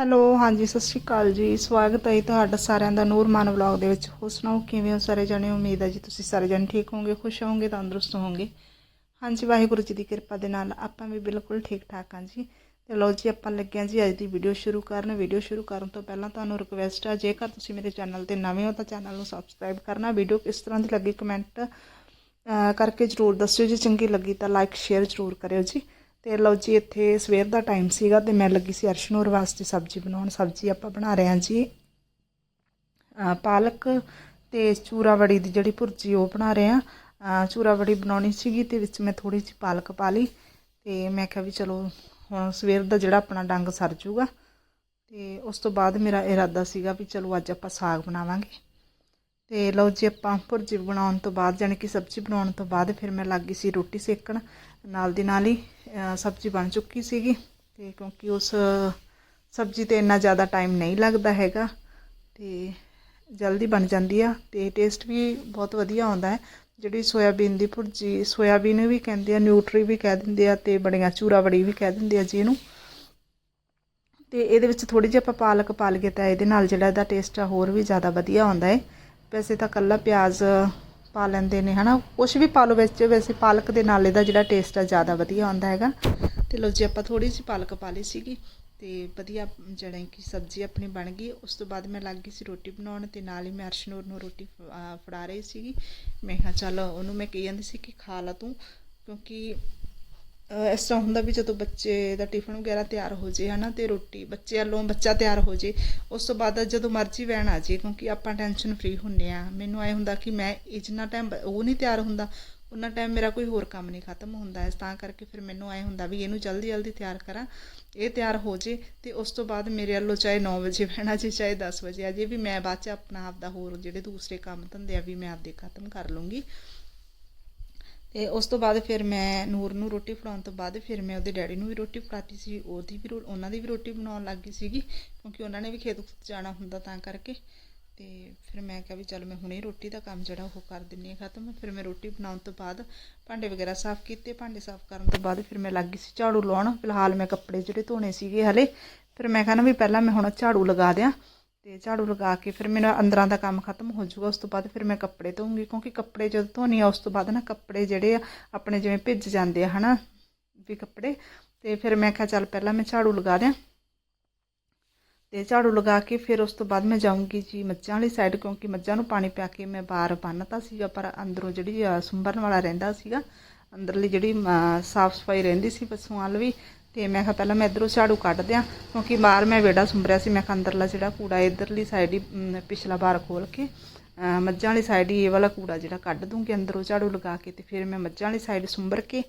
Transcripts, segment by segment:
Hello, ਹਾਂਜੀ, ਸਤਿ ਸ਼੍ਰੀ ਅਕਾਲ ਜੀ। ਸਵਾਗਤ ਹੈ ਜੀ ਤੁਹਾਡਾ ਸਾਰਿਆਂ ਦਾ ਨੂਰਮਾਨ ਵਲੌਗ ਦੇ ਵਿੱਚ। ਹੋ ਸੁਣਾਓ, ਕਿਵੇਂ ਹੋ ਸਾਰੇ ਜਣੇ? ਉਮੀਦ ਹੈ ਜੀ ਤੁਸੀਂ ਸਾਰੇ ਜਣੇ ਠੀਕ ਹੋਵੋਗੇ, ਖੁਸ਼ ਹੋਵੋਗੇ, ਤੰਦਰੁਸਤ ਹੋਵੋਗੇ। ਹਾਂਜੀ, ਵਾਹਿਗੁਰੂ ਜੀ ਦੀ ਕਿਰਪਾ ਦੇ ਨਾਲ ਆਪਾਂ ਵੀ ਬਿਲਕੁਲ ਠੀਕ ਠਾਕ ਹਾਂ ਜੀ। ਤੇ ਲਓ ਜੀ, ਆਪਾਂ ਲੱਗਿਆ ਜੀ ਅੱਜ ਦੀ ਵੀਡੀਓ ਸ਼ੁਰੂ ਕਰਨ। ਵੀਡੀਓ ਸ਼ੁਰੂ ਕਰਨ ਤੋਂ ਪਹਿਲਾਂ ਤੁਹਾਨੂੰ ਰਿਕਵੈਸਟ ਹੈ ਜੇਕਰ ਤੁਸੀਂ ਮੇਰੇ ਚੈਨਲ ਤੇ ਨਵੇਂ ਹੋ ਤਾਂ ਚੈਨਲ ਨੂੰ ਸਬਸਕ੍ਰਾਈਬ ਕਰਨਾ। ਵੀਡੀਓ ਕਿਸ ਤਰ੍ਹਾਂ ਦੀ ਲੱਗੀ ਕਮੈਂਟ ਕਰਕੇ ਜਰੂਰ ਦੱਸਿਓ ਜੀ। ਚੰਗੀ ਲੱਗੀ ਤਾਂ ਲਾਈਕ ਸ਼ੇਅਰ ਜਰੂਰ ਕਰਿਓ ਜੀ। ਤੇ ਲਓ ਜੀ, ਇੱਥੇ ਸਵੇਰ ਦਾ ਟਾਈਮ ਸੀਗਾ ਤੇ ਮੈਂ ਲੱਗੀ ਸੀ ਅਰਸ਼ਨੂਰ ਵਾਸਤੇ ਸਬਜ਼ੀ ਬਣਾਉਣ। ਸਬਜ਼ੀ ਆਪਾਂ ਬਣਾ ਰਹੇ ਹਾਂ ਜੀ। ਪਾਲਕ ਤੇ ਚੂਰਾ ਵੜੀ ਦੀ ਜਿਹੜੀ ਭੁਰਜੀ, ਉਹ ਬਣਾ ਰਹੇ ਹਾਂ। ਅਹ ਚੂਰਾ ਵੜੀ ਬਣਾਉਣੀ ਸੀਗੀ ਤੇ ਵਿੱਚ ਮੈਂ ਥੋੜੀ ਜਿਹੀ ਪਾਲਕ ਪਾ ਲਈ ਤੇ ਮੈਂ ਕਿਹਾ ਵੀ ਚਲੋ, ਹੁਣ ਸਵੇਰ ਦਾ ਜਿਹੜਾ ਆਪਣਾ ਡੰਗ ਸਰ ਜੂਗਾ ਤੇ ਉਸ ਤੋਂ ਬਾਅਦ ਮੇਰਾ ਇਰਾਦਾ ਸੀਗਾ ਵੀ ਚਲੋ ਅੱਜ ਆਪਾਂ ਸਾਗ ਬਣਾਵਾਂਗੇ। ਤੇ ਲਓ ਜੀ ਆਪਾਂ ਭੁਰਜੀ ਬਣਾਉਣ ਤੋਂ ਬਾਅਦ, ਜਾਣੀ ਕਿ ਸਬਜ਼ੀ ਬਣਾਉਣ ਤੋਂ ਬਾਅਦ ਫਿਰ ਮੈਂ ਲੱਗ ਗਈ ਸੀ ਰੋਟੀ ਸੇਕਣ। ਨਾਲ ਦੀ ਨਾਲ ਹੀ ਸਬਜ਼ੀ ਬਣ ਚੁੱਕੀ ਸੀਗੀ ਤੇ ਕਿਉਂਕਿ ਉਸ ਸਬਜ਼ੀ ਤੇ ਇੰਨਾ ਜ਼ਿਆਦਾ ਟਾਈਮ ਨਹੀਂ ਲੱਗਦਾ ਹੈਗਾ ਤੇ ਜਲਦੀ ਬਣ ਜਾਂਦੀ ਆ ਤੇ ਟੇਸਟ ਵੀ ਬਹੁਤ ਵਧੀਆ ਆਉਂਦਾ ਹੈ। ਜਿਹੜੀ ਸੋਇਆਬੀਨ ਦੀ ਭੁਰਜੀ, ਸੋਇਆਬੀਨ ਵੀ ਕਹਿੰਦੇ ਆ, ਨਿਊਟਰੀ ਵੀ ਕਹਿ ਦਿੰਦੇ ਆ ਤੇ ਬੜੀਆਂ ਚੂਰਾ ਬੜੀ ਵੀ ਕਹਿ ਦਿੰਦੇ ਆ ਜੀ ਇਹਨੂੰ। ਤੇ ਇਹਦੇ ਵਿੱਚ ਥੋੜੀ ਜਿਹੀ ਆਪਾਂ ਪਾਲਕ ਪਾ ਲਈਏ ਤਾਂ ਇਹਦੇ ਨਾਲ ਜਿਹੜਾ ਇਹਦਾ ਟੇਸਟ ਆ ਹੋਰ ਵੀ ਜ਼ਿਆਦਾ ਵਧੀਆ ਆਉਂਦਾ ਹੈ। ਵੈਸੇ ਤਾਂ ਕੱਲਾ ਪਿਆਜ਼ ਪਾ ਲੈਂਦੇ ਨੇ, ਹਨਾ? ਕੁਝ ਵੀ ਪਾ ਲਓ, ਵਿੱਚ ਵੈਸੇ ਪਾਲਕ ਦੇ ਨਾਲ ਇਹਦਾ ਜਿਹੜਾ ਟੇਸਟ ਆ, ਜ਼ਿਆਦਾ ਵਧੀਆ ਆਉਂਦਾ ਹੈਗਾ। ਤੇ ਲੋ ਜੀ, ਆਪਾਂ ਥੋੜੀ ਜਿਹੀ ਪਾਲਕ ਪਾ ਲਈ ਸੀਗੀ ਤੇ ਵਧੀਆ ਜਿਹੜਾ ਕਿ ਸਬਜ਼ੀ ਆਪਣੀ ਬਣ ਗਈ। ਉਸ ਤੋਂ ਬਾਅਦ ਮੈਂ ਲੱਗ ਗਈ ਸੀ ਰੋਟੀ ਬਣਾਉਣ ਤੇ ਨਾਲ ਹੀ ਮੈਂ ਅਰਸ਼ਨੂਰ ਨੂੰ ਰੋਟੀ ਫ- ਫੜਾ ਰਹੀ ਸੀਗੀ। ਮੈਂ ਕਿਹਾ, ਚੱਲ ਉਹਨੂੰ ਮੈਂ ਕਹੀ ਜਾਂਦੀ ਸੀ ਕਿ ਖਾ ਲਾ ਤੂੰ, ਕਿਉਂਕਿ ਇਸ ਤਰ੍ਹਾਂ ਹੁੰਦਾ ਵੀ ਜਦੋਂ ਬੱਚੇ ਦਾ ਟਿਫਨ ਵਗੈਰਾ ਤਿਆਰ ਹੋ ਜੇ, ਹਨਾ, ਤੇ ਰੋਟੀ ਬੱਚੇ ਵੱਲੋਂ ਬੱਚਾ ਤਿਆਰ ਹੋ ਜੇ, ਉਸ ਤੋਂ ਬਾਅਦ ਜਦੋਂ ਮਰਜ਼ੀ ਵੈਣ ਆ ਜੇ, ਕਿਉਂਕਿ ਆਪਾਂ ਟੈਨਸ਼ਨ ਫ੍ਰੀ ਹੁੰਨੇ ਆ ਮੈਨੂੰ ਐ ਹੁੰਦਾ ਕਿ ਮੈਂ ਇਹ ਜਿੰਨਾ ਟਾਈਮ ਉਹ ਨਹੀਂ ਤਿਆਰ ਹੁੰਦਾ, ਉਹਨਾਂ ਟਾਈਮ ਮੇਰਾ ਕੋਈ ਹੋਰ ਕੰਮ ਨਹੀਂ ਖਤਮ ਹੁੰਦਾ ਹੈ। ਤਾਂ ਕਰਕੇ ਫਿਰ ਮੈਨੂੰ ਐ ਹੁੰਦਾ ਵੀ ਇਹਨੂੰ ਜਲਦੀ ਜਲਦੀ ਤਿਆਰ ਕਰਾਂ, ਇਹ ਤਿਆਰ ਹੋ ਜੇ, ਤੇ ਉਸ ਤੋਂ ਬਾਅਦ ਮੇਰੇ ਵੱਲੋਂ ਚਾਹੇ 9 ਵਜੇ ਬਹਿਣਾ ਜੇ, ਚਾਹੇ 10 ਵਜੇ ਆ ਜੇ, ਵੀ ਮੈਂ ਬਾਅਦ ਚ ਆਪਣਾ ਆਪਦਾ ਹੋਰ ਜਿਹੜੇ ਦੂਸਰੇ ਕੰਮ ਧੰਦੇ ਆ, ਵੀ ਮੈਂ ਆਪਦੇ ਖਤਮ ਕਰ ਲੂੰਗੀ ਤੇ ਉਸ ਤੋਂ ਬਾਅਦ ਫਿਰ ਮੈਂ ਨੂਰ ਨੂੰ ਰੋਟੀ ਫੜਾਉਣ ਤੋਂ ਬਾਅਦ ਫਿਰ ਮੈਂ ਉਹਦੇ ਡੈਡੀ ਨੂੰ ਵੀ ਰੋਟੀ ਫੜਾਤੀ ਸੀ, ਉਹਦੀ ਵੀ ਰੋ- ਉਹਨਾਂ ਦੀ ਵੀ ਰੋਟੀ ਬਣਾਉਣ ਲੱਗ ਗਈ ਸੀਗੀ, ਕਿਉਂਕਿ ਉਹਨਾਂ ਨੇ ਵੀ ਖੇਤ ਖੁਤ ਜਾਣਾ ਹੁੰਦਾ ਤਾਂ ਕਰਕੇ। ਤੇ ਫਿਰ ਮੈਂ ਕਿਹਾ ਵੀ ਚਲ ਮੈਂ ਹੁਣੇ ਰੋਟੀ ਦਾ ਕੰਮ ਜਿਹੜਾ ਉਹ ਕਰ ਦਿੰਨੀ ਆ ਖਤਮ। ਫਿਰ ਮੈਂ ਰੋਟੀ ਬਣਾਉਣ ਤੋਂ ਬਾਅਦ ਭਾਂਡੇ ਵਗੈਰਾ ਸਾਫ਼ ਕੀਤੇ, ਭਾਂਡੇ ਸਾਫ਼ ਕਰਨ ਤੋਂ ਬਾਅਦ ਫਿਰ ਮੈਂ ਲੱਗ ਗਈ ਸੀ ਝਾੜੂ ਲਾਉਣ। ਫਿਲਹਾਲ ਮੈਂ ਕੱਪੜੇ ਜਿਹੜੇ ਧੋਣੇ ਸੀਗੇ ਹਲੇ। ਫਿਰ ਮੈਂ ਕਹਿੰਦਾ ਵੀ ਪਹਿਲਾਂ ਮੈਂ ਹੁਣ ਝਾੜੂ ਲਗਾ ਦਿਆਂ। ਤੇ ਝਾੜੂ ਲਗਾ ਕੇ ਫਿਰ ਮੇਰਾ ਅੰਦਰਾਂ ਦਾ ਕੰਮ ਖਤਮ ਹੋ ਜਾਊਗਾ, ਉਸ ਤੋਂ ਬਾਅਦ ਫਿਰ ਮੈਂ ਕੱਪੜੇ ਧੋਉਂਗੀ ਕਿਉਂਕਿ ਕੱਪੜੇ ਜਦੋਂ ਧੋਣੀ ਆ, ਉਸ ਤੋਂ ਬਾਅਦ ਨਾ ਕੱਪੜੇ ਜਿਹੜੇ ਆ, ਆਪਣੇ ਜਿਵੇਂ ਭਿੱਜ ਜਾਂਦੇ ਆ, ਹਨਾ, ਵੀ ਕੱਪੜੇ, ਤੇ ਫਿਰ ਮੈਂ ਕਿਹਾ ਚੱਲ ਪਹਿਲਾਂ ਮੈਂ ਝਾੜੂ ਲਗਾ ਦਿਆਂ। ਤੇ ਝਾੜੂ ਲਗਾ ਕੇ ਫਿਰ ਉਸ ਤੋਂ ਬਾਅਦ ਮੈਂ ਜਾਊਂਗੀ ਜੀ ਮੱਝਾਂ ਵਾਲੀ ਸਾਈਡ ਕਿਉਂਕਿ ਮੱਝਾਂ ਨੂੰ ਪਾਣੀ ਪਿਆ ਕੇ ਮੈਂ ਬਾਹਰ ਬੰਨਤਾ ਸੀਗਾ, ਪਰ ਅੰਦਰੋਂ ਜਿਹੜੀ ਸੁੰਬਰਨ ਵਾਲਾ ਰਹਿੰਦਾ ਸੀਗਾ, ਅੰਦਰਲੀ ਜਿਹੜੀ ਸਾਫ਼ ਸਫ਼ਾਈ ਰਹਿੰਦੀ ਸੀ ਪਸ਼ੂਆਂ ਵੱਲ ਵੀ ਤੇ ਮੈਂ ਕਿਹਾ ਪਹਿਲਾਂ ਮੈਂ ਇਧਰੋਂ ਝਾੜੂ ਕੱਢ ਦਿਆਂ, ਕਿਉਂਕਿ ਬਾਹਰ ਮੈਂ ਵਿਹੜਾ ਸੁੰਬਰਿਆ ਸੀ, ਮੈਂ ਕਿਹਾ ਅੰਦਰਲਾ ਜਿਹੜਾ ਕੂੜਾ ਇਧਰਲੀ ਸਾਈਡ ਹੀ ਪਿਛਲਾ ਬਾਰ ਖੋਲ ਕੇ ਮੱਝਾਂ ਵਾਲੀ ਸਾਈਡ ਹੀ ਇਹ ਵਾਲਾ ਕੂੜਾ ਜਿਹੜਾ ਕੱਢ ਦੂੰਗੀ ਅੰਦਰੋਂ ਝਾੜੂ ਲਗਾ ਕੇ ਤੇ ਫਿਰ ਮੈਂ ਮੱਝਾਂ ਵਾਲੀ ਸਾਈਡ ਸੁੰਬਰ ਕੇ,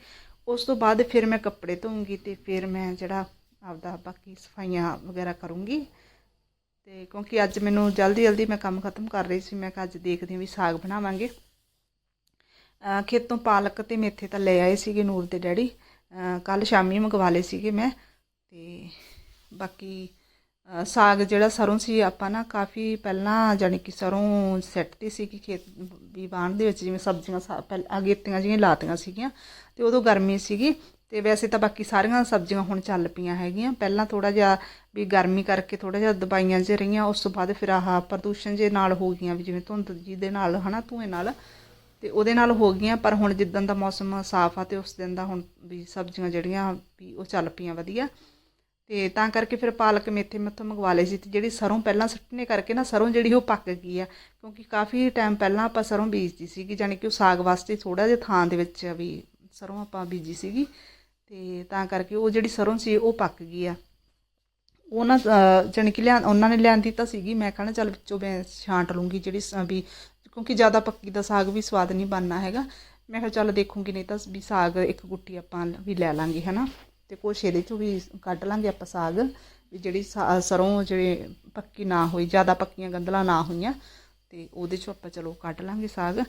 ਉਸ ਤੋਂ ਬਾਅਦ ਫਿਰ ਮੈਂ ਕੱਪੜੇ ਧੋਉਂਗੀ ਤੇ ਫਿਰ ਮੈਂ ਜਿਹੜਾ ਆਪਦਾ ਬਾਕੀ ਸਫਾਈਆਂ ਵਗੈਰਾ ਕਰੂੰਗੀ। ਤੇ ਕਿਉਂਕਿ ਅੱਜ ਮੈਨੂੰ ਜਲਦੀ ਜਲਦੀ ਮੈਂ ਕੰਮ ਖਤਮ ਕਰ ਰਹੀ ਸੀ, ਮੈਂ ਕਿਹਾ ਅੱਜ ਦੇਖਦੀ ਹਾਂ ਵੀ ਸਾਗ ਬਣਾਵਾਂਗੇ। ਖੇਤੋਂ ਪਾਲਕ ਤੇ ਮੇਥੇ ਤਾਂ ਲੈ ਆਏ ਸੀਗੇ ਨੂਰ ਦੇ ਡੈਡੀ। ਕੱਲ ਸ਼ਾਮੀ ਮੰਗਵਾ ਲਏ ਸੀਗੇ ਮੈਂ ਤੇ ਬਾਕੀ ਸਾਗ ਜਿਹੜਾ ਸਰੋਂ ਸੀ ਆਪਾਂ ਨਾ ਕਾਫੀ ਪਹਿਲਾਂ ਜਾਣੀ ਕਿ ਸਰੋਂ ਸੈੱਟਦੀ ਸੀ ਕਿ ਖੇਤ ਵੀ ਬਾਣ ਦੇ ਵਿੱਚ ਜਿਵੇਂ ਸਬਜ਼ੀਆਂ ਸਾ- ਪਹਿਲ ਅਗੇਤੀਆਂ ਜਿਹੀਆਂ ਲਾਤੀਆਂ ਸੀਗੀਆਂ ਤੇ ਉਦੋਂ ਗਰਮੀ ਸੀਗੀ ਤੇ ਵੈਸੇ ਤਾਂ ਬਾਕੀ ਸਾਰੀਆਂ ਸਬਜ਼ੀਆਂ ਹੁਣ ਚੱਲ ਪਈਆਂ ਹੈਗੀਆਂ। ਪਹਿਲਾਂ ਥੋੜਾ ਜਿਹਾ ਵੀ ਗਰਮੀ ਕਰਕੇ ਥੋੜਾ ਜਿਹਾ ਦਬਾਈਆਂ ਜੇ ਰਹੀਆਂ, ਉਸ ਤੋਂ ਬਾਅਦ ਫਿਰ ਆਹ ਪ੍ਰਦੂਸ਼ਣ ਜੇ ਨਾਲ ਹੋ ਗਈਆਂ ਵੀ ਜਿਵੇਂ ਧੁੰਦ ਜੀ ਦੇ ਨਾਲ, ਹਨਾ, ਧੂਏ ਨਾਲ ਤੇ ਉਹਦੇ ਨਾਲ ਹੋ ਗਈਆਂ, ਪਰ ਹੁਣ ਜਿੱਦਣ ਦਾ ਮੌਸਮ ਸਾਫ਼ ਆ ਤੇ ਉਸ ਦਿਨ ਦਾ ਹੁਣ ਵੀ ਸਬਜ਼ੀਆਂ ਜਿਹੜੀਆਂ ਵੀ ਉਹ ਚੱਲ ਪਈਆਂ ਵਧੀਆ। ਤੇ ਤਾਂ ਕਰਕੇ ਫਿਰ ਪਾਲਕ ਮੇਥੇ ਮੈਥੋਂ ਮੰਗਵਾ ਲਏ ਸੀ ਤੇ ਜਿਹੜੀ ਸਰੋਂ ਪਹਿਲਾਂ ਸੁੱਟਣੇ ਕਰਕੇ ਨਾ ਸਰੋਂ ਜਿਹੜੀ ਉਹ ਪੱਕ ਗਈ ਆ, ਕਿਉਂਕਿ ਕਾਫੀ ਟਾਈਮ ਪਹਿਲਾਂ ਆਪਾਂ ਸਰੋਂ ਬੀਜਦੀ ਸੀਗੀ, ਜਾਣੀ ਕਿ ਉਹ ਸਾਗ ਵਾਸਤੇ ਥੋੜਾ ਜਿਹਾ ਥਾਂ ਦੇ ਵਿੱਚ ਵੀ ਸਰੋਂ ਆਪਾਂ ਬੀਜੀ ਸੀਗੀ। ਤੇ ਤਾਂ ਕਰਕੇ ਉਹ ਜਿਹੜੀ ਸਰੋਂ ਸੀ ਉਹ ਪੱਕ ਗਈ ਆ। ਉਹਨਾਂ ਨਾ ਜਾਣੀ ਕਿ ਲਿਆ, ਉਹਨਾਂ ਨੇ ਲਿਆਂਦੀ ਤਾਂ ਸੀਗੀ, ਮੈਂ ਕਹਿੰਦਾ ਚੱਲ ਵਿੱਚੋਂ ਮੈਂ ਛਾਂਟ ਲੂੰਗੀ ਜਿਹੜੀ ਸ- ਵੀ ਕਿਉਂਕਿ ਜ਼ਿਆਦਾ ਪੱਕੀ ਦਾ ਸਾਗ ਵੀ ਸਵਾਦ ਨਹੀਂ ਬਣਨਾ ਹੈਗਾ। ਮੈਂ ਕਿਹਾ ਚੱਲ ਦੇਖੂੰਗੀ, ਨਹੀਂ ਤਾਂ ਵੀ ਸਾਗ ਇੱਕ ਗੁੱਟੀ ਆਪਾਂ ਵੀ ਲੈ ਲਾਂਗੇ, ਹਨਾ? ਤੇ ਕੁਛ ਇਹਦੇ ਚੋਂ ਵੀ ਕੱਢ ਲਾਂਗੇ ਆਪਾਂ ਸਾਗ, ਵੀ ਜਿਹੜੀ ਸਾ- ਸਰੋਂ ਜਿਹੜੇ ਪੱਕੀ ਨਾ ਹੋਈ, ਜ਼ਿਆਦਾ ਪੱਕੀਆਂ ਗੰਦਲਾਂ ਨਾ ਹੋਈਆਂ, ਤੇ ਉਹਦੇ ਚੋਂ ਆਪਾਂ ਚਲੋ ਕੱਢ ਲਾਂਗੇ ਸਾਗ।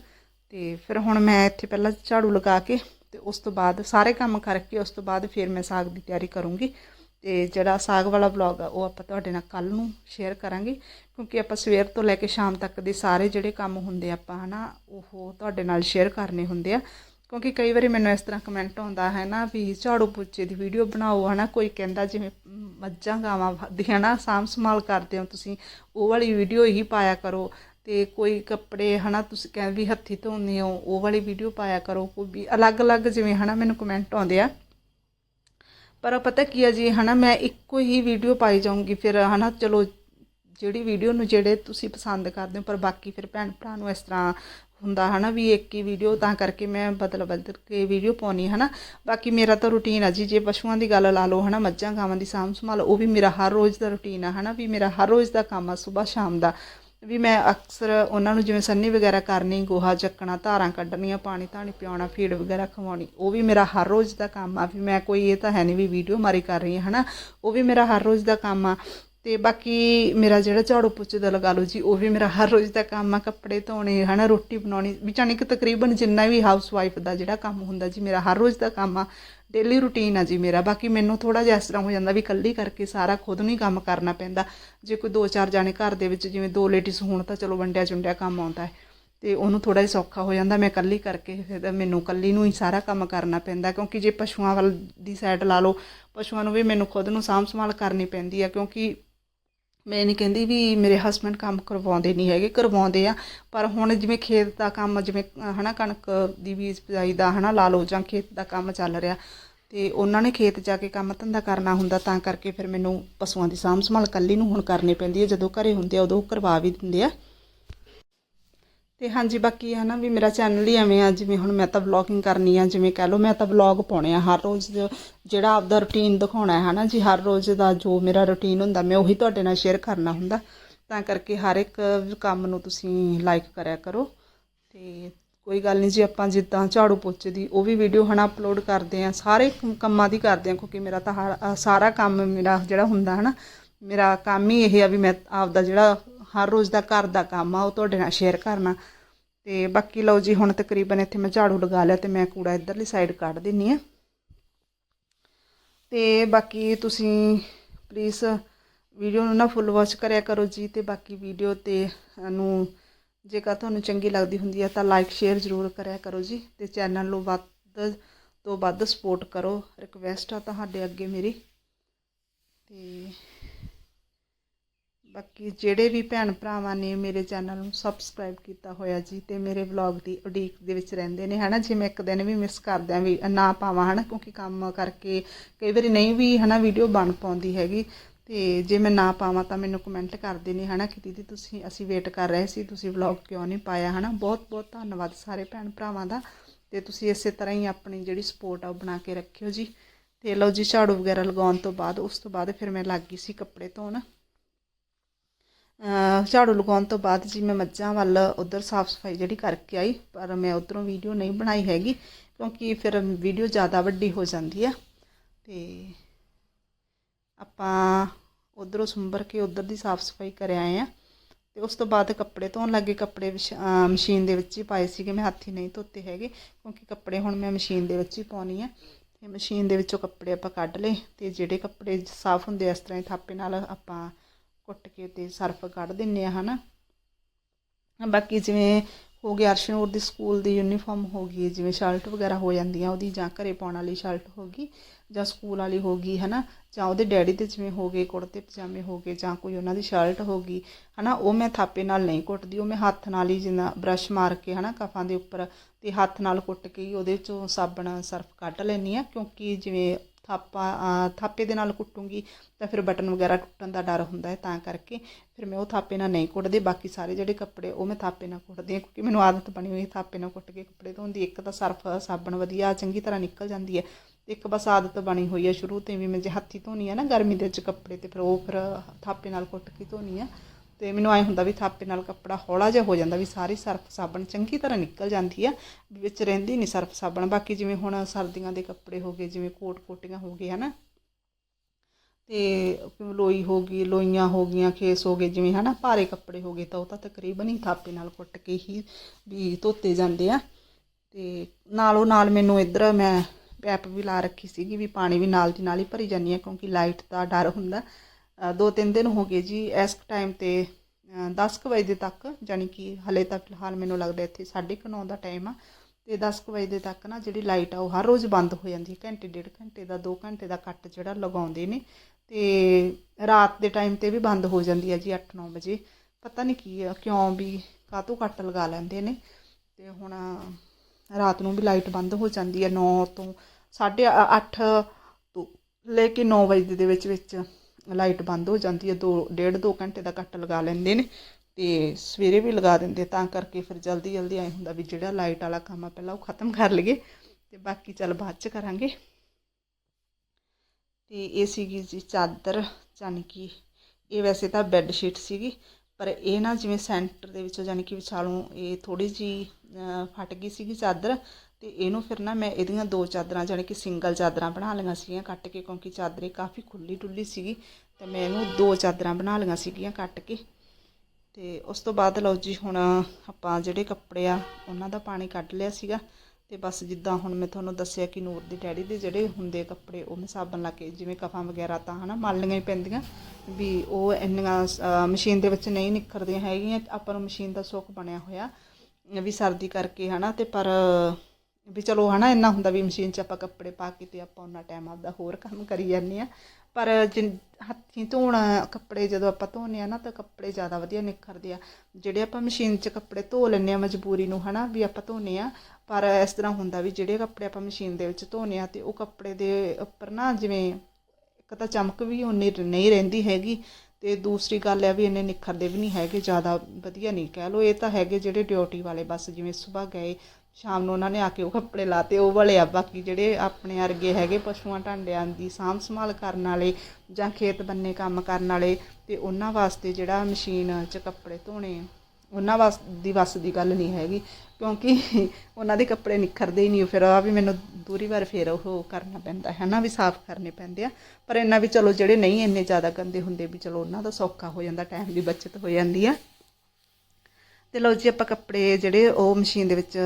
ਤੇ ਫਿਰ ਹੁਣ ਮੈਂ ਇੱਥੇ ਪਹਿਲਾਂ ਝਾੜੂ ਲਗਾ ਕੇ ਤੇ ਉਸ ਤੋਂ ਬਾਅਦ ਸਾਰੇ ਕੰਮ ਕਰਕੇ ਉਸ ਤੋਂ ਬਾਅਦ ਫਿਰ ਮੈਂ ਸਾਗ ਦੀ ਤਿਆਰੀ ਕਰੂੰਗੀ। ਤੇ ਜਿਹੜਾ ਸਾਗ ਵਾਲਾ ਵਲੌਗ ਆ, ਉਹ ਆਪਾਂ ਤੁਹਾਡੇ ਨਾਲ ਕੱਲ ਨੂੰ ਸ਼ੇਅਰ ਕਰਾਂਗੇ, ਕਿਉਂਕਿ ਆਪਾਂ ਸਵੇਰ ਤੋਂ ਲੈ ਕੇ ਸ਼ਾਮ ਤੱਕ ਦੇ ਸਾਰੇ ਜਿਹੜੇ ਕੰਮ ਹੁੰਦੇ ਆ ਆਪਾਂ, ਹਨਾ, ਉਹ ਤੁਹਾਡੇ ਨਾਲ ਸ਼ੇਅਰ ਕਰਨੇ ਹੁੰਦੇ ਆ। ਕਿਉਂਕਿ ਕਈ ਵਾਰੀ ਮੈਨੂੰ ਇਸ ਤਰ੍ਹਾਂ ਕਮੈਂਟ ਆਉਂਦਾ ਹੈ ਨਾ ਵੀ ਝਾੜੂ ਪੋਚੇ ਦੀ ਵੀਡੀਓ ਬਣਾਓ, ਹਨਾ, ਕੋਈ ਕਹਿੰਦਾ ਜਿਵੇਂ ਮੱਝਾਂ ਗਾਵਾਂ ਦੀ ਨਾ ਸਾਂਭ ਸੰਭਾਲ ਕਰਦੇ ਹੋ ਤੁਸੀਂ, ਉਹ ਵਾਲੀ ਵੀਡੀਓ ਹੀ ਪਾਇਆ ਕਰੋ। ਤੇ ਕੋਈ ਕੱਪੜੇ, ਹਨਾ, ਤੁਸੀਂ ਕਹਿੰਦੇ ਵੀ ਹੱਥੀ ਧੋਂਦੇ ਹੋ, ਉਹ ਵਾਲੀ ਵੀਡੀਓ ਪਾਇਆ ਕਰੋ, ਕੋਈ ਵੀ ਅਲੱਗ-ਅਲੱਗ ਜਿਵੇਂ, ਹਨਾ, ਮੈਨੂੰ ਕਮੈਂਟ ਆਉਂਦੇ ਆ। ਪਰ ਪਤਾ ਕੀ ਆ ਜੀ, ਹਨਾ, ਮੈਂ ਇੱਕੋ ਹੀ ਵੀਡੀਓ ਪਾਈ ਜਾਊਂਗੀ, ਫਿਰ, ਹਨਾ, ਚਲੋ, ਜਿਹੜੀ ਵੀਡੀਓ ਨੂੰ ਜਿਹੜੇ ਤੁਸੀਂ ਪਸੰਦ ਕਰਦੇ ਹੋ, ਪਰ ਬਾਕੀ ਫਿਰ ਭੈਣ ਭਰਾ ਨੂੰ ਇਸ ਤਰ੍ਹਾਂ ਹੁੰਦਾ, ਹਨਾ, ਵੀ ਇੱਕ ਹੀ ਵੀਡੀਓ ਤਾਂ ਕਰਕੇ ਮੈਂ ਬਦਲ ਬਦਲ ਕੇ ਵੀਡੀਓ ਪਾਉਣੀ, ਹਨਾ। ਬਾਕੀ ਮੇਰਾ ਤਾਂ ਰੁਟੀਨ ਆ ਜੀ, ਜੇ ਪਸ਼ੂਆਂ ਦੀ ਗੱਲ ਲਾ ਲਓ, ਹਨਾ, ਮੱਝਾਂ, ਗਾਵਾਂ ਦੀ ਸਾਂਭ ਸੰਭਾਲ ਉਹ ਵੀ ਮੇਰਾ ਹਰ ਰੋਜ਼ ਦਾ ਰੁਟੀਨ ਆ, ਹਨਾ, ਵੀ ਮੇਰਾ ਹਰ ਰੋਜ਼ ਦਾ ਕੰਮ ਆ ਸਵੇਰ ਸ਼ਾਮ ਦਾ। ਵੀ ਮੈਂ ਅਕਸਰ ਉਹਨਾਂ ਨੂੰ ਜਿਵੇਂ ਸੰਨੀ ਵਗੈਰਾ ਕਰਨੀ, ਗੋਹਾ ਚੱਕਣਾ, ਧਾਰਾਂ ਕੱਢਣੀਆਂ, ਪਾਣੀ ਧਾਣੀ ਪਿਆਉਣਾ, ਫੀਡ ਵਗੈਰਾ ਖਵਾਉਣੀ, ਉਹ ਵੀ ਮੇਰਾ ਹਰ ਰੋਜ਼ ਦਾ ਕੰਮ ਆ। ਵੀ ਮੈਂ ਕੋਈ ਇਹ ਤਾਂ ਹੈ ਨਹੀਂ ਵੀ ਵੀਡੀਓ ਮਾਰੀ ਕਰ ਰਹੀ ਹਾਂ, ਹਨਾ? ਉਹ ਵੀ ਮੇਰਾ ਹਰ ਰੋਜ਼ ਦਾ ਕੰਮ ਆ। ਤੇ ਬਾਕੀ ਮੇਰਾ ਜਿਹੜਾ ਝਾੜੂ ਪੋਚੇ ਦਾ ਲਗਾ ਲਓ ਜੀ, ਉਹ ਵੀ ਮੇਰਾ ਹਰ ਰੋਜ਼ ਦਾ ਕੰਮ ਆ, ਕੱਪੜੇ ਧੋਣੇ, ਹਨਾ, ਰੋਟੀ ਬਣਾਉਣੀ, ਵੀ ਜਾਣੀ ਕਿ ਤਕਰੀਬਨ ਜਿੰਨਾ ਵੀ ਹਾਊਸ ਵਾਈਫ ਦਾ ਜਿਹੜਾ ਕੰਮ ਹੁੰਦਾ ਜੀ, ਮੇਰਾ ਹਰ ਰੋਜ਼ ਦਾ ਕੰਮ ਆ ਡੇਲੀ ਰੂਟੀਨ ਆ ਜੀ ਮੇਰਾ। ਬਾਕੀ ਮੈਨੂੰ ਥੋੜਾ ਜਿਹਾ ਇਸ ਤਰ੍ਹਾਂ ਹੋ ਜਾਂਦਾ ਵੀ ਇਕੱਲੀ ਕਰਕੇ ਸਾਰਾ ਖੁਦ ਨੂੰ ਹੀ ਕੰਮ ਕਰਨਾ ਪੈਂਦਾ। ਜੇ ਕੋਈ ਦੋ ਚਾਰ ਜਾਣੇ ਘਰ ਦੇ ਵਿੱਚ, ਜਿਵੇਂ ਦੋ ਲੇਡੀਜ਼ ਹੋਣ ਤਾਂ ਚਲੋ ਵੰਡਿਆ ਚੁੰਡਿਆ ਕੰਮ ਆਉਂਦਾ ਹੈ। ਤੇ ਉਹਨੂੰ ਥੋੜਾ ਜਿਹਾ ਸੌਖਾ ਹੋ ਜਾਂਦਾ, ਮੈਂ ਇਕੱਲੀ ਕਰਕੇ ਫਿਰ ਮੈਨੂੰ ਇਕੱਲੀ ਨੂੰ ਹੀ ਸਾਰਾ ਕੰਮ ਕਰਨਾ ਪੈਂਦਾ, ਕਿਉਂਕਿ ਜੇ ਪਸ਼ੂਆਂ ਵੱਲ ਦੀ ਸਾਈਡ ਲਾ ਲਓ, ਪਸ਼ੂਆਂ ਨੂੰ ਵੀ ਮੈਨੂੰ ਖੁਦ ਨੂੰ ਸਾਂਭ ਸੰਭਾਲ ਕਰਨੀ ਪੈਂਦੀ ਆ, ਕਿਉਂਕਿ ਮੈਂ ਨਹੀਂ ਕਹਿੰਦੀ ਵੀ ਮੇਰੇ ਹਸਬੰਡ ਕੰਮ ਕਰਵਾਉਂਦੇ ਨਹੀਂ ਹੈਗੇ, ਕਰਵਾਉਂਦੇ ਆ, ਪਰ ਹੁਣ ਜਿਵੇਂ ਖੇਤ ਦਾ ਕੰਮ, ਜਿਵੇਂ, ਅਹ, ਹਨਾ ਕਣਕ ਦੀ ਬੀਜ ਬਿਜਾਈ ਦਾ, ਹਨਾ, ਲਾ ਲਓ, ਜਾਂ ਖੇਤ ਦਾ ਕੰਮ ਚੱਲ ਰਿਹਾ, ਤੇ ਉਹਨਾਂ ਨੇ ਖੇਤ ਜਾ ਕੇ ਕੰਮ ਧੰਦਾ ਕਰਨਾ ਹੁੰਦਾ, ਤਾਂ ਕਰਕੇ ਫਿਰ ਮੈਨੂੰ ਪਸ਼ੂਆਂ ਦੀ ਸਾਂਭ ਸੰਭਾਲ ਇਕੱਲੀ ਨੂੰ ਹੁਣ ਕਰਨੀ ਪੈਂਦੀ ਹੈ, ਜਦੋਂ ਘਰੇ ਹੁੰਦੇ ਆ, ਉਦੋਂ ਕਰਵਾ ਵੀ ਦਿੰਦੇ ਆ। ਤੇ ਹਾਂਜੀ, ਬਾਕੀ ਹੈ ਨਾ ਵੀ ਮੇਰਾ ਚੈਨਲ ਹੀ ਐਵੇਂ ਆ, ਜਿਵੇਂ ਹੁਣ ਮੈਂ ਤਾਂ ਵਲੌਗਿੰਗ ਕਰਨੀ ਆ, ਜਿਵੇਂ ਕਹਿ ਲਓ ਮੈਂ ਤਾਂ ਵਲੌਗ ਪਾਉਣੇ ਆ, ਹਰ ਰੋਜ਼ ਜਿਹੜਾ ਆਪਦਾ ਰੁਟੀਨ ਦਿਖਾਉਣਾ ਹੈ ਨਾ ਜੀ, ਹਰ ਰੋਜ਼ ਦਾ ਜੋ ਮੇਰਾ ਰੁਟੀਨ ਹੁੰਦਾ, ਮੈਂ ਉਹੀ ਤੁਹਾਡੇ ਨਾਲ ਸ਼ੇਅਰ ਕਰਨਾ ਹੁੰਦਾ। ਤਾਂ ਕਰਕੇ ਹਰ ਇੱਕ ਕੰਮ ਨੂੰ ਤੁਸੀਂ ਲਾਈਕ ਕਰਿਆ ਕਰੋ। ਤੇ ਕੋਈ ਗੱਲ ਨਹੀਂ ਜੀ, ਆਪਾਂ ਜਿੱਦਾਂ ਝਾੜੂ ਪੋਚੇ ਦੀ ਉਹ ਵੀ ਵੀਡੀਓ ਹਨਾ ਅਪਲੋਡ ਕਰਦੇ ਆ, ਸਾਰੇ ਕੰਮਾਂ ਦੀ ਕਰਦੇ ਆ, ਕਿਉਂਕਿ ਮੇਰਾ ਤਾਂ ਹਰ- ਸਾਰਾ ਕੰਮ ਮੇਰਾ ਜਿਹੜਾ ਹੁੰਦਾ ਹਨਾ, ਮੇਰਾ ਕੰਮ ਹੀ ਇਹ ਆ ਵੀ ਮੈਂ ਆਪਦਾ ਜਿਹੜਾ ਹਰ ਰੋਜ਼ ਦਾ ਘਰ ਦਾ ਕੰਮ ਆ, ਉਹ ਤੁਹਾਡੇ ਨਾਲ ਸ਼ੇਅਰ ਕਰਨਾ। ਤੇ ਬਾਕੀ ਲਓ ਜੀ, ਹੁਣ ਤਕਰੀਬਨ ਇੱਥੇ ਮੈਂ ਝਾੜੂ ਲਗਾ ਲਿਆ ਤੇ ਮੈਂ ਕੂੜਾ ਇਧਰਲੀ ਸਾਈਡ ਕੱਢ ਦਿੰਨੀ ਆ। ਤੇ ਬਾਕੀ ਤੁਸੀਂ ਪਲੀਜ਼ ਵੀਡੀਓ ਨੂੰ ਨਾ ਫੁੱਲ ਵਾਚ ਕਰਿਆ ਕਰੋ ਜੀ ਤੇ ਬਾਕੀ ਵੀਡੀਓ ਤੇ ਨੂੰ ਜੇਕਰ ਤੁਹਾਨੂੰ ਚੰਗੀ ਲੱਗਦੀ ਹੁੰਦੀ ਹੈ ਤਾਂ ਲਾਈਕ ਸ਼ੇਅਰ ਜ਼ਰੂਰ ਕਰਿਆ ਕਰੋ ਜੀ ਤੇ ਚੈਨਲ ਨੂੰ ਵੱਧ ਤੋਂ ਵੱਧ ਸਪੋਰਟ ਕਰੋ। ਰਿਕਵੈਸਟ ਆ ਤੁਹਾਡੇ ਅੱਗੇ ਮੇਰੀ। ਤੇ ਬਾਕੀ ਜਿਹੜੇ ਵੀ ਭੈਣ ਭਰਾਵਾਂ ਨੇ ਮੇਰੇ ਚੈਨਲ ਨੂੰ ਸਬਸਕ੍ਰਾਈਬ ਕੀਤਾ ਹੋਇਆ ਜੀ ਤੇ ਮੇਰੇ ਵਲੌਗ ਦੀ ਉਡੀਕ ਦੇ ਵਿੱਚ ਰਹਿੰਦੇ ਨੇ, ਹਨਾ? ਜੇ ਮੈਂ ਇੱਕ ਦਿਨ ਵੀ ਮਿਸ ਕਰਦਿਆਂ ਵੀ ਨਾ ਪਾਵਾਂ, ਹਨਾ? ਕਿਉਂਕਿ ਕੰਮ ਕਰਕੇ ਕਈ ਵਾਰੀ ਨਹੀਂ ਵੀ, ਹਨਾ ਵੀਡੀਓ ਬਣ ਪਾਉਂਦੀ ਹੈਗੀ। ਤੇ ਜੇ ਮੈਂ ਨਾ ਪਾਵਾਂ ਤਾਂ ਮੈਨੂੰ ਕਮੈਂਟ ਕਰਦੇ ਨੇ, ਹਨਾ? ਕਿ ਦੀਦੀ ਤੁਸੀਂ, ਅਸੀਂ ਵੇਟ ਕਰ ਰਹੇ ਸੀ, ਤੁਸੀਂ ਵਲੌਗ ਕਿਉਂ ਨਹੀਂ ਪਾਇਆ, ਹਨਾ? ਬਹੁਤ ਬਹੁਤ ਧੰਨਵਾਦ ਸਾਰੇ ਭੈਣ ਭਰਾਵਾਂ ਦਾ। ਤੇ ਤੁਸੀਂ ਇਸੇ ਤਰ੍ਹਾਂ ਹੀ ਆਪਣੀ ਜਿਹੜੀ ਸਪੋਰਟ ਆ ਉਹ ਬਣਾ ਕੇ ਰੱਖਿਓ ਜੀ। ਤੇ ਲਓ ਜੀ, ਝਾੜੂ ਵਗੈਰਾ ਲਗਾਉਣ ਤੋਂ ਬਾਅਦ, ਉਸ ਤੋਂ ਬਾਅਦ ਫਿਰ ਮੈਂ ਲੱਗ ਗਈ ਸੀ ਕੱਪੜੇ ਧੋਣ। ਝਾੜੂ ਲਗਾਉਣ ਤੋਂ ਬਾਅਦ ਜੀ ਮੈਂ ਮੱਝਾਂ ਵੱਲ ਉਧਰ ਸਾਫ਼ ਸਫ਼ਾਈ ਜਿਹੜੀ ਕਰਕੇ ਆਈ, ਪਰ ਮੈਂ ਉਧਰੋਂ ਵੀਡੀਓ ਨਹੀਂ ਬਣਾਈ ਹੈਗੀ, ਕਿਉਂਕਿ ਫਿਰ ਵੀਡੀਓ ਜ਼ਿਆਦਾ ਵੱਡੀ ਹੋ ਜਾਂਦੀ ਆ। ਤੇ ਆਪਾਂ ਉਧਰੋਂ ਸੁੰਬਰ ਕੇ ਉਧਰ ਦੀ ਸਾਫ਼ ਸਫ਼ਾਈ ਕਰ ਆਏ ਆ। ਤੇ ਉਸ ਤੋਂ ਬਾਅਦ ਕੱਪੜੇ ਧੋਣ ਲੱਗੇ, ਕੱਪੜੇ ਵਿਛ- ਮਸ਼ੀਨ ਦੇ ਵਿੱਚ ਹੀ ਪਾਏ ਸੀਗੇ, ਮੈਂ ਹੱਥੀ ਨਹੀਂ ਧੋਤੇ ਹੈਗੇ, ਕਿਉਂਕਿ ਕੱਪੜੇ ਹੁਣ ਮੈਂ ਮਸ਼ੀਨ ਦੇ ਵਿੱਚ ਹੀ ਪਾਉਣੀ ਆ। ਤੇ ਮਸ਼ੀਨ ਦੇ ਵਿੱਚੋਂ ਕੱਪੜੇ ਆਪਾਂ ਕੱਢ ਲਏ, ਤੇ ਜਿਹੜੇ ਕੱਪੜੇ ਸਾਫ਼ ਹੁੰਦੇ ਇਸ ਤਰ੍ਹਾਂ ਹੀ ਥਾਪੇ ਨਾਲ ਆਪਾਂ ਕੁੱਟ ਕੇ ਤੇ ਸਰਫ ਕੱਢ ਦਿੰਨੇ ਆ, ਹਨਾ? ਬਾਕੀ ਜਿਵੇਂ ਹੋ ਗਿਆ ਅਰਸ਼ਨੂਰ ਦੀ ਸਕੂਲ ਦੀ ਯੂਨੀਫਾਰਮ ਹੋ ਗਈ, ਜਿਵੇਂ ਸ਼ਰਟ ਵਗੈਰਾ ਹੋ ਜਾਂਦੀਆਂ, ਉਹਦੀ ਜਾਂ ਘਰੇ ਪਾਉਣ ਵਾਲੀ ਸ਼ਰਟ ਹੋ ਗਈ, ਜਾਂ ਸਕੂਲ ਵਾਲੀ ਹੋ ਗਈ, ਹਨਾ? ਜਾਂ ਉਹਦੇ ਡੈਡੀ ਦੇ ਜਿਵੇਂ ਹੋ ਗਏ, ਕੁੜਤੇ, ਪਜਾਮੇ ਹੋ ਗਏ, ਜਾਂ ਕੋਈ ਉਹਨਾਂ ਦੀ ਸ਼ਰਟ ਹੋ ਗਈ, ਹਨਾ? ਉਹ ਮੈਂ ਥਾਪੇ ਨਾਲ ਨਹੀਂ ਕੁੱਟਦੀ, ਉਹ ਮੈਂ ਹੱਥ ਨਾਲ ਹੀ ਜਿੰਨਾ ਬ੍ਰਸ਼ ਮਾਰ ਕੇ, ਹਨਾ, ਕਫਾਂ ਦੇ ਉੱਪਰ ਤੇ ਹੱਥ ਨਾਲ ਕੁੱਟ ਕੇ ਹੀ ਉਹਦੇ ਚੋਂ ਸਾਬਣ ਸਰਫ ਕੱਢ ਲੈਂਦੀ ਆ ਕਿਉਂਕਿ ਜਿਵੇਂ ਥਾਪਾ ਥਾਪੇ ਦੇ ਨਾਲ ਕੁੱਟੂੰਗੀ ਤਾਂ ਫਿਰ ਬਟਨ ਵਗੈਰਾ ਟੁੱਟਣ ਦਾ ਡਰ ਹੁੰਦਾ ਹੈ ਤਾਂ ਕਰਕੇ ਫਿਰ ਮੈਂ ਉਹ ਥਾਪੇ ਨਾਲ ਨਹੀਂ ਕੁੱਟਦੀ, ਬਾਕੀ ਸਾਰੇ ਜਿਹੜੇ ਕੱਪੜੇ ਉਹ ਮੈਂ ਥਾਪੇ ਨਾਲ ਕੁੱਟਦੀ ਹਾਂ ਕਿਉਂਕਿ ਮੈਨੂੰ ਆਦਤ ਬਣੀ ਹੋਈ ਥਾਪੇ ਨਾਲ ਕੁੱਟ ਕੇ ਕੱਪੜੇ ਧੋਣ ਦੀ। ਇੱਕ ਤਾਂ ਸਰਫ ਸਾਬਣ ਵਧੀਆ, ਚੰਗੀ ਤਰ੍ਹਾਂ ਨਿਕਲ ਜਾਂਦੀ ਹੈ। ਇੱਕ ਬਸ ਆਦਤ ਬਣੀ ਹੋਈ ਹੈ ਸ਼ੁਰੂ ਤੋਂ ਵੀ ਮੈਂ ਜੇ ਹੱਥੀ ਧੋਣੀ ਆ ਨਾ ਗਰਮੀ ਦੇ ਵਿੱਚ ਕੱਪੜੇ ਤੇ ਫਿਰ ਉਹ ਫਿਰ ਥਾਪੇ ਨਾਲ ਕੁੱਟ ਕੇ ਧੋਣੀ ਆ। ਤੇ ਮੈਨੂੰ ਐ ਹੁੰਦਾ ਵੀ ਥਾਪੇ ਨਾਲ ਕੱਪੜਾ ਹੌਲਾ ਜਿਹਾ ਹੋ ਜਾਂਦਾ ਵੀ ਸਾਰੀ ਸਰਫ ਸਾਬਣ ਚੰਗੀ ਤਰ੍ਹਾਂ ਨਿਕਲ ਜਾਂਦੀ ਆ ਵਿੱਚ ਰਹਿੰਦੀ ਨਹੀਂ ਸਰਫ ਸਾਬਣ। ਬਾਕੀ ਜਿਵੇਂ ਹੁਣ ਸਰਦੀਆਂ ਦੇ ਕੱਪੜੇ ਹੋ ਗਏ, ਜਿਵੇਂ ਕੋਟ ਕੋਟੀਆਂ ਹੋ ਗਏ ਹਨਾ, ਤੇ ਲੋਈ ਹੋ ਗਈ, ਲੋਈਆਂ ਹੋ ਗਈਆਂ, ਖੇਸ ਹੋ ਗਏ, ਜਿਵੇਂ ਹਨਾ ਭਾਰੇ ਕੱਪੜੇ ਹੋ ਗਏ ਤਾਂ ਉਹ ਤਾਂ ਤਕਰੀਬਨ ਹੀ ਥਾਪੇ ਨਾਲ ਕੁੱਟ ਕੇ ਹੀ ਵੀ ਧੋਤੇ ਜਾਂਦੇ ਆ। ਤੇ ਨਾਲੋਂ ਨਾਲ ਮੈਨੂੰ ਇੱਧਰ ਮੈਂ ਪੈਪ ਵੀ ਲਾ ਰੱਖੀ ਸੀਗੀ ਵੀ ਪਾਣੀ ਵੀ ਨਾਲ ਦੀ ਨਾਲ ਹੀ ਭਰੀ ਜਾਂਦੀ ਆ, ਕਿਉਂਕਿ ਲਾਈਟ ਦਾ ਡਰ ਹੁੰਦਾ। ਦੋ ਤਿੰਨ ਦਿਨ ਹੋ ਗਏ ਜੀ, ਇਸ ਟਾਈਮ ਤੇ 10 ਕੁ ਵਜੇ ਤੱਕ ਜਾਨੀ ਕਿ ਹਲੇ ਤਾਂ ਫਿਲਹਾਲ ਮੈਨੂੰ ਲੱਗਦਾ ਇੱਥੇ 9:30 ਦਾ ਟਾਈਮ ਆ, ਤੇ 10 ਕੁ ਵਜੇ ਦੇ ਤੱਕ ਨਾ ਜਿਹੜੀ ਲਾਈਟ ਆ ਉਹ ਹਰ ਰੋਜ਼ ਬੰਦ ਹੋ ਜਾਂਦੀ ਹੈ, ਘੰਟੇ, ਡੇਢ ਘੰਟੇ ਦਾ 2 ਘੰਟੇ ਦਾ ਕੱਟ ਜਿਹੜਾ ਲਗਾਉਂਦੇ ਨੇ, ਤੇ ਰਾਤ ਦੇ ਟਾਈਮ ਤੇ ਵੀ ਬੰਦ ਹੋ ਜਾਂਦੀ ਹੈ ਜੀ 8-9 ਵਜੇ। ਪਤਾ ਨਹੀਂ ਕੀ ਆ, ਕਿਉਂ ਵੀ ਕਾਹਤੋਂ ਕੱਟ ਲਗਾ ਲੈਂਦੇ ਨੇ, ਤੇ ਹੁਣ ਰਾਤ ਨੂੰ ਵੀ ਲਾਈਟ ਬੰਦ ਹੋ ਜਾਂਦੀ ਹੈ 9 ਤੋਂ 8:30 ਤੋਂ ਲੈ ਕੇ 9 ਵਜੇ ਦੇ ਵਿੱਚ ਵਿੱਚ। ਲਾਈਟ ਬੰਦ ਹੋ ਜਾਂਦੀ ਹੈ 2 ਡੇਢ 2 ਘੰਟੇ ਦਾ ਕੱਟ ਲਗਾ ਲੈਂਦੇ ਨੇ ਤੇ ਸਵੇਰੇ ਵੀ ਲਗਾ ਦਿੰਦੇ ਤਾਂ ਕਰਕੇ ਫਿਰ ਜਲਦੀ ਜਲਦੀ ਐ ਹੁੰਦਾ ਵੀ ਜਿਹੜਾ ਲਾਈਟ ਵਾਲਾ ਕੰਮ ਆ, ਪਹਿਲਾਂ ਉਹ ਖਤਮ ਕਰ ਲਈਏ ਤੇ ਬਾਕੀ ਚੱਲ ਬਾਅਦ ਚ ਕਰਾਂਗੇ। ਤੇ ਇਹ ਸੀਗੀ ਜੀ ਚਾਦਰ, ਜਾਣੀ ਕਿ ਇਹ ਵੈਸੇ ਤਾਂ ਬੈੱਡ ਸ਼ੀਟ ਸੀਗੀ, ਪਰ ਇਹ ਨਾ ਜਿਵੇਂ ਸੈਂਟਰ ਦੇ ਵਿੱਚੋਂ ਜਾਣੀ ਕਿ ਵਿਚਾਲੋਂ ਇਹ ਥੋੜੀ ਜੀ ਫਟ ਗਈ ਸੀਗੀ ਚਾਦਰ ਅਤੇ ਇਹਨੂੰ ਫਿਰ ਨਾ ਮੈਂ ਇਹਦੀਆਂ ਦੋ ਚਾਦਰਾਂ ਜਾਣੀ ਕਿ ਸਿੰਗਲ ਚਾਦਰਾਂ ਬਣਾ ਲਈਆਂ ਸੀਗੀਆਂ ਕੱਟ ਕੇ ਕਿਉਂਕਿ ਚਾਦਰ ਕਾਫੀ ਖੁੱਲੀ ਡੁੱਲੀ ਸੀਗੀ ਤੇ ਮੈਂ ਇਹਨੂੰ ਦੋ ਚਾਦਰਾਂ ਬਣਾ ਲਈਆਂ ਸੀਗੀਆਂ ਕੱਟ ਕੇ। ਤੇ ਉਸ ਤੋਂ ਬਾਅਦ ਲਓ ਜੀ ਹੁਣ ਆਪਾਂ ਜਿਹੜੇ ਕੱਪੜੇ ਆ ਉਹਨਾਂ ਦਾ ਪਾਣੀ ਕੱਢ ਲਿਆ ਸੀਗਾ ਤੇ ਬਸ ਜਿੱਦਾਂ ਹੁਣ ਮੈਂ ਤੁਹਾਨੂੰ ਦੱਸਿਆ ਕਿ ਨੂਰ ਦੀ ਡੈਡੀ ਦੇ ਜਿਹੜੇ ਹੁੰਦੇ ਕੱਪੜੇ ਉਹ ਮੈਂ ਸਾਬਣ ਲਾ ਕੇ ਜਿਵੇਂ ਕਫਾਂ ਵਗੈਰਾ ਤਾਂ ਹਨਾ ਮਲਣੀਆਂ ਹੀ ਪੈਂਦੀਆਂ ਵੀ ਉਹ ਇੰਨੀਆਂ ਮਸ਼ੀਨ ਦੇ ਵਿੱਚ ਨਹੀਂ ਨਿਖਰਦੀਆਂ ਹੈਗੀਆਂ, ਆਪਾਂ ਨੂੰ ਮਸ਼ੀਨ ਦਾ ਸੁੱਖ ਬਣਿਆ ਹੋਇਆ ਵੀ ਸਰਦੀ ਕਰਕੇ ਹਨਾ ਤੇ ਪਰ ਵੀ ਚਲੋ ਹਨਾ, ਇੰਨਾ ਹੁੰਦਾ ਵੀ ਮਸ਼ੀਨ 'ਚ ਆਪਾਂ ਕੱਪੜੇ ਪਾ ਕੇ ਤੇ ਆਪਾਂ ਉਹਨਾਂ ਟਾਈਮ ਆਪਦਾ ਹੋਰ ਕੰਮ ਕਰੀ ਜਾਂਦੇ ਆ ਪਰ ਜਿਨ, ਹੱਥੀਂ ਧੋਣ ਕੱਪੜੇ ਜਦੋਂ ਆਪਾਂ ਧੋਨੇ ਆ ਨਾ, ਤਾਂ ਕੱਪੜੇ ਜ਼ਿਆਦਾ ਵਧੀਆ ਨਿਖਰਦੇ ਆ। ਜਿਹੜੇ ਆਪਾਂ ਮਸ਼ੀਨ 'ਚ ਕੱਪੜੇ ਧੋ ਲੈਂਦੇ ਆ ਮਜਬੂਰੀ ਨੂੰ ਹਨਾ, ਵੀ ਆਪਾਂ ਧੋਨੇ ਆ। ਪਰ ਇਸ ਤਰ੍ਹਾਂ ਹੁੰਦਾ ਵੀ ਜਿਹੜੇ ਕੱਪੜੇ ਆਪਾਂ ਮਸ਼ੀਨ ਦੇ ਵਿੱਚ ਧੋਨੇ ਆ ਤੇ ਉਹ ਕੱਪੜੇ ਦੇ ਉੱਪਰ ਨਾ ਜਿਵੇਂ ਇੱਕ ਤਾਂ ਚਮਕ ਵੀ ਉਨੀ ਨਹੀਂ ਰਹਿੰਦੀ ਹੈਗੀ ਤੇ ਦੂਸਰੀ ਗੱਲ ਹੈ ਵੀ ਇੰਨੇ ਨਿਖਰਦੇ ਵੀ ਨਹੀਂ ਹੈਗੇ, ਜ਼ਿਆਦਾ ਵਧੀਆ ਨਹੀਂ। ਕਹਿ ਲਓ ਇਹ ਤਾਂ ਹੈਗੇ ਜਿਹੜੇ ਡਿਊਟੀ ਵਾਲੇ, ਬਸ ਜਿਵੇਂ ਸਵੇਰ ਗਏ ਸ਼ਾਮ ਨੂੰ ਉਹਨਾਂ ਨੇ ਆ ਕੇ ਉਹ ਕੱਪੜੇ ਲਾਤੇ, ਉਹ ਵਾਲੇ ਆ, ਬਾਕੀ ਜਿਹੜੇ ਆਪਣੇ ਵਰਗੇ ਹੈਗੇ ਪਸ਼ੂਆਂ ਢਾਂਡਿਆਂ ਦੀ ਸਾਂਭ ਸੰਭਾਲ ਕਰਨ ਵਾਲੇ ਜਾਂ ਖੇਤ ਬੰਨੇ ਕੰਮ ਕਰਨ ਵਾਲੇ ਤੇ ਉਹਨਾਂ ਵਾਸਤੇ ਜਿਹੜਾ ਮਸ਼ੀਨ 'ਚ ਕੱਪੜੇ ਧੋਣੇ, ਉਹਨਾਂ ਵਾਸ, ਦੀ ਵਸ ਦੀ ਗੱਲ ਨਹੀਂ ਹੈਗੀ, ਕਿਉਂਕਿ ਉਹਨਾਂ ਦੇ ਕੱਪੜੇ ਨਿਖਰਦੇ ਹੀ ਨਹੀਂ ਫਿਰ ਆ ਵੀ ਮੈਨੂੰ ਦੂਰੀ ਵਾਰ ਫੇਰ ਉਹ ਕਰਨਾ ਪੈਂਦਾ ਹੈ ਨਾ, ਵੀ ਸਾਫ਼ ਕਰਨੇ ਪੈਂਦੇ ਆ, ਪਰ ਇੰਨਾ ਵੀ ਚਲੋ ਜਿਹੜੇ ਨਹੀਂ ਇੰਨੇ ਜ਼ਿਆਦਾ ਗੰਦੇ ਹੁੰਦੇ ਵੀ ਚਲੋ ਉਹਨਾਂ ਦਾ ਸੌਖਾ ਹੋ ਜਾਂਦਾ, ਟਾਈਮ ਦੀ ਬਚਤ ਹੋ ਜਾਂਦੀ ਆ। ਤੇ ਲਓ ਜੀ ਆਪਾਂ ਕੱਪੜੇ ਜਿਹੜੇ ਉਹ ਮਸ਼ੀਨ ਦੇ ਵਿੱਚ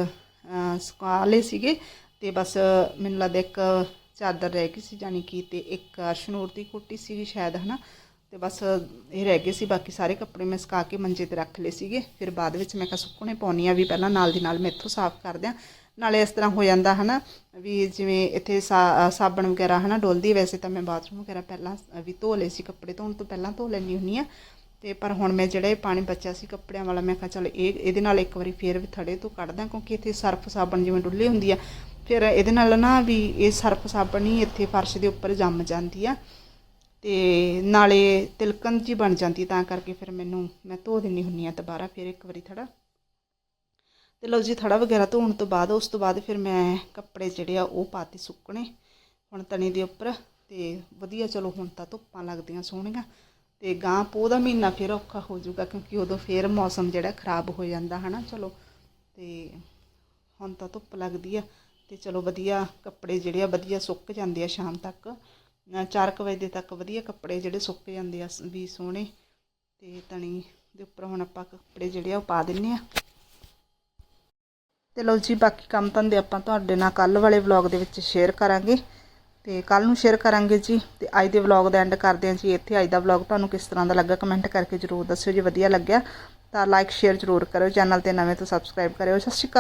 ਸੁਕਾ ਲਏ ਸੀਗੇ ਤੇ ਬਸ ਮੈਨੂੰ ਲੱਗਦਾ ਇੱਕ ਚਾਦਰ ਰਹਿ ਗਈ ਸੀ ਜਾਨੀ ਕਿ ਤੇ ਇੱਕ ਸ਼ਨੂਰ ਦੀ ਕੋਟੀ ਸੀਗੀ ਸ਼ਾਇਦ, ਹਨਾ? ਤੇ ਬਸ ਇਹ ਰਹਿ ਗਏ ਸੀ, ਬਾਕੀ ਸਾਰੇ ਕੱਪੜੇ ਮੈਂ ਸੁਕਾ ਕੇ ਮੰਜੇ ਤੇ ਰੱਖ ਲਏ ਸੀਗੇ। ਫਿਰ ਬਾਅਦ ਵਿੱਚ ਮੈਂ ਕਿਹਾ ਸੁੱਕਣੇ ਪਾਉਣੀ ਆ ਵੀ ਪਹਿਲਾਂ, ਨਾਲ ਦੀ ਨਾਲ ਮੈਂ ਇੱਥੋਂ ਸਾਫ਼ ਕਰ ਦਿਆਂ। ਨਾਲੇ ਇਸ ਤਰ੍ਹਾਂ ਹੋ ਜਾਂਦਾ, ਹਨਾ, ਵੀ ਜਿਵੇਂ ਇੱਥੇ ਸਾ- ਸਾਬਣ ਵਗੈਰਾ, ਹਨਾ, ਡੋਲਦੀ ਵੈਸੇ ਤਾਂ ਮੈਂ ਬਾਥਰੂਮ ਵਗੈਰਾ ਪਹਿਲਾਂ ਵੀ ਧੋ ਲਏ ਸੀ, ਕੱਪੜੇ ਧੋਣ ਤੋਂ ਪਹਿਲਾਂ ਧੋ ਲੈਣੀ ਹੁੰਨੀ ਆ। ਤੇ ਪਰ ਹੁਣ ਮੈਂ ਜਿਹੜਾ ਇਹ ਪਾਣੀ ਬਚਿਆ ਸੀ ਕੱਪੜਿਆਂ ਵਾਲਾ, ਮੈਂ ਕਿਹਾ ਚੱਲ ਇਹ, ਇਹਦੇ ਨਾਲ ਇੱਕ ਵਾਰੀ ਫੇਰ ਵੀ ਥੜੇ ਤੋਂ ਕੱਢਦਾ ਕਿਉਂਕਿ ਇੱਥੇ ਸਰਫ ਸਾਬਣ ਜਿਵੇਂ ਡੁੱਲੀ ਹੁੰਦੀ ਆ, ਫਿਰ ਇਹਦੇ ਨਾਲ ਨਾ ਵੀ ਇਹ ਸਰਫ ਸਾਬਣ ਹੀ ਇੱਥੇ ਫਰਸ਼ ਦੇ ਉੱਪਰ ਜੰਮ ਜਾਂਦੀ ਆ ਤੇ ਨਾਲੇ ਤਿਲਕਣ ਜੀ ਬਣ ਜਾਂਦੀ ਤਾਂ ਕਰਕੇ ਫਿਰ ਮੈਨੂੰ, ਮੈਂ ਧੋ ਦਿੰਨੀ ਹੁੰਨੀ ਆ ਦੁਬਾਰਾ ਫਿਰ ਇੱਕ ਵਾਰੀ ਥੜਾ। ਤੇ ਲਓ ਜੀ, ਥੜਾ ਵਗੈਰਾ ਧੋਣ ਤੋਂ ਬਾਅਦ, ਉਸ ਤੋਂ ਬਾਅਦ ਫਿਰ ਮੈਂ ਕੱਪੜੇ ਜਿਹੜੇ ਆ ਉਹ ਪਾਤੇ ਸੁੱਕਣੇ ਹੁਣ ਤਣੀ ਦੇ ਉੱਪਰ ਤੇ ਵਧੀਆ, ਚਲੋ ਹੁਣ ਤਾਂ ਧੁੱਪਾਂ ਲੱਗਦੀਆਂ ਸੋਹਣੀਆਂ। ਤੇ ਗਾਂ ਪੋਹ ਦਾ ਮਹੀਨਾ ਫਿਰ ਔਖਾ ਹੋ ਜਾਊਗਾ ਕਿਉਂਕਿ ਉਦੋਂ ਫਿਰ ਮੌਸਮ ਜਿਹੜਾ ਖਰਾਬ ਹੋ ਜਾਂਦਾ ਹਨਾ, ਚਲੋ। ਤੇ ਹੁਣ ਤਾਂ ਧੁੱਪ ਲੱਗਦੀ ਆ ਤੇ ਚਲੋ ਵਧੀਆ ਕੱਪੜੇ ਜਿਹੜੇ ਆ ਵਧੀਆ ਸੁੱਕ ਜਾਂਦੇ ਆ ਸ਼ਾਮ ਤੱਕ। 4 ਵਜੇ ਤੱਕ ਵਧੀਆ ਕੱਪੜੇ ਜਿਹੜੇ ਸੁੱਕ ਜਾਂਦੇ ਆ ਸ- ਵੀ ਸੋਹਣੇ। ਤੇ ਤਣੀ ਦੇ ਉੱਪਰ ਹੁਣ ਆਪਾਂ ਕੱਪੜੇ ਜਿਹੜੇ ਆ ਉਹ ਪਾ ਦਿੰਨੇ ਆ। ਤੇ ਲਓ ਜੀ, ਬਾਕੀ ਕੰਮ ਧੰਦੇ ਆਪਾਂ ਤੁਹਾਡੇ ਨਾਲ ਕੱਲ ਵਾਲੇ ਵਲੌਗ ਦੇ ਵਿੱਚ ਸ਼ੇਅਰ ਕਰਾਂਗੇ। ਤੇ ਕੱਲ ਨੂੰ ਸ਼ੇਅਰ ਕਰਾਂਗੇ ਜੀ ਤੇ ਅੱਜ ਦੇ ਵਲੌਗ ਦਾ ਐਂਡ ਕਰਦੇ ਹਾਂ ਜੀ। ਇੱਥੇ ਅੱਜ ਦਾ ਵਲੌਗ ਤੁਹਾਨੂੰ ਕਿਸ ਤਰ੍ਹਾਂ ਦਾ ਲੱਗਾ ਕਮੈਂਟ ਕਰਕੇ ਜਰੂਰ ਦੱਸਿਓ ਜੇ। ਵਧੀਆ ਲੱਗਿਆ ਤਾਂ ਲਾਈਕ ਸ਼ੇਅਰ ਜਰੂਰ ਕਰਿਓ। ਚੈਨਲ ਤੇ ਨਵੇਂ ਤੋਂ ਸਬਸਕ੍ਰਾਈਬ ਕਰਿਓ। ਸਤਿ ਸ਼੍ਰੀ ਅਕਾਲ।